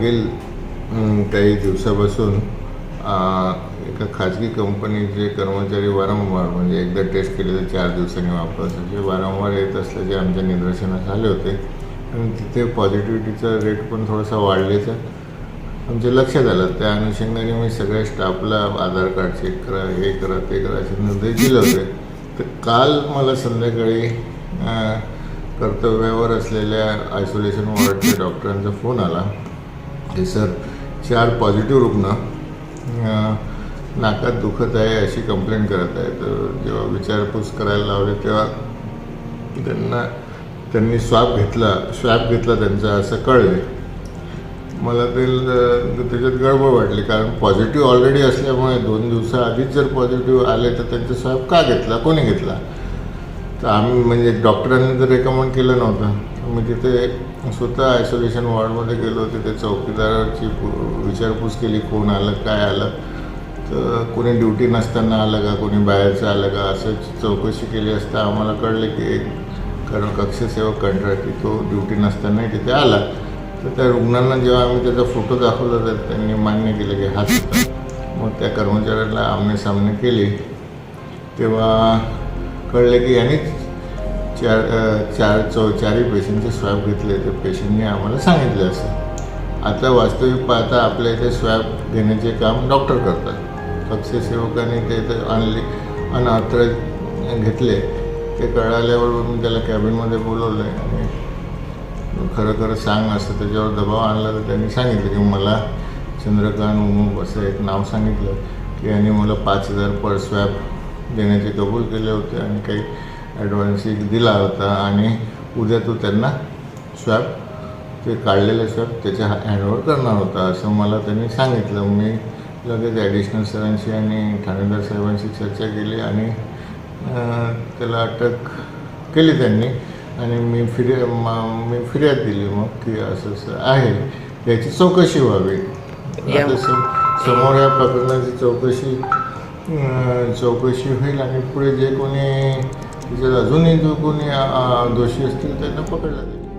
मागील काही दिवसापासून एका खाजगी कंपनीचे कर्मचारी वारंवार म्हणजे एकदा टेस्ट केले तर चार दिवसांनी वापस वारंवार येत असल्याचे आमच्या निदर्शनास आले होते. आणि तिथे पॉझिटिव्हिटीचा रेट पण थोडासा वाढल्याचा आमच्या लक्षात आलं. त्या अनुषंगाने मी सगळ्या स्टाफला आधार कार्ड चेक करा हे करा ते करा असे निर्देश दिले होते. तर काल मला संध्याकाळी कर्तव्यावर असलेल्या आयसोलेशन वॉर्डच्या डॉक्टरांचा फोन आला. की सर चार पॉझिटिव्ह रुग्ण नाकात दुखत आहे अशी कंप्लेंट करत आहे. तर जेव्हा विचारपूस करायला लावले तेव्हा त्यांना त्यांनी स्वाब घेतला स्वॅब घेतला त्यांचा असं कळले. मला ते त्याच्यात गडबड वाटली कारण पॉझिटिव्ह ऑलरेडी असल्यामुळे दोन दिवसाआधीच जर पॉझिटिव्ह आले तर त्यांचा स्वॅब का घेतला? कोणी घेतला? तर आम्ही म्हणजे डॉक्टरांनी जर रेकमेंड केलं नव्हतं. म्हणजे मी तिथे स्वतः आयसोलेशन वॉर्डमध्ये गेलो तिथे चौकीदाराची पु- विचारपूस केली कोण आलं काय आलं. तर कोणी ड्युटी नसताना आलं का कोणी बाहेरचं आलं का असं चौकशी केली असता आम्हाला कळलं की एक कारण कक्षसेवक कंत्राटी तो ड्युटी नसतानाही तिथे आला. तर त्या रुग्णांना जेव्हा आम्ही त्याचा फोटो दाखवला तर त्यांनी मान्य केलं की हाच होता मग त्या कर्मचाऱ्याला आमने सामने केली. तेव्हा कळले की यांनीच चार चार चौ चारही पेशंटचे स्वॅब घेतले ते पेशंटने आम्हाला सांगितले असं. आता वास्तविक पाहता आपल्या इथे स्वॅब घेण्याचे काम डॉक्टर करतात. कक्षसेवकांनी ते इथे आणले अनऑथराईज घेतले. ते कळाल्यावर मी त्याला कॅबिनमध्ये बोलवलं आहे आणि खरं खरं सांग असं त्याच्यावर दबाव आणला तर त्यांनी सांगितलं की मला चंद्रकांत उमुक असं एक नाव सांगितलं की यांनी मला पाच हजार पर स्वॅब देण्याचे कबूल केले होते आणि काही ॲडव्हान्सही दिला होता आणि उद्या तो त्यांना स्वॅब ते काढलेले स्वॅब त्याच्या हँडओव्हर करणार होता असं मला त्यांनी सांगितलं. मी लगेच ॲडिशनल सरांशी आणि ठाणेदार साहेबांशी चर्चा केली आणि त्याला अटक केली त्यांनी आणि मी फिर्या म- मी फिर्याद दिली मग की असं असं आहे. याची चौकशी व्हावी. समोर या प्रकरणाची चौकशी चौकशी होईल आणि पुढे जे कोणी त्याच्यात अजूनही जो कोणी दोषी असतील त्यांना पकडला जाईल.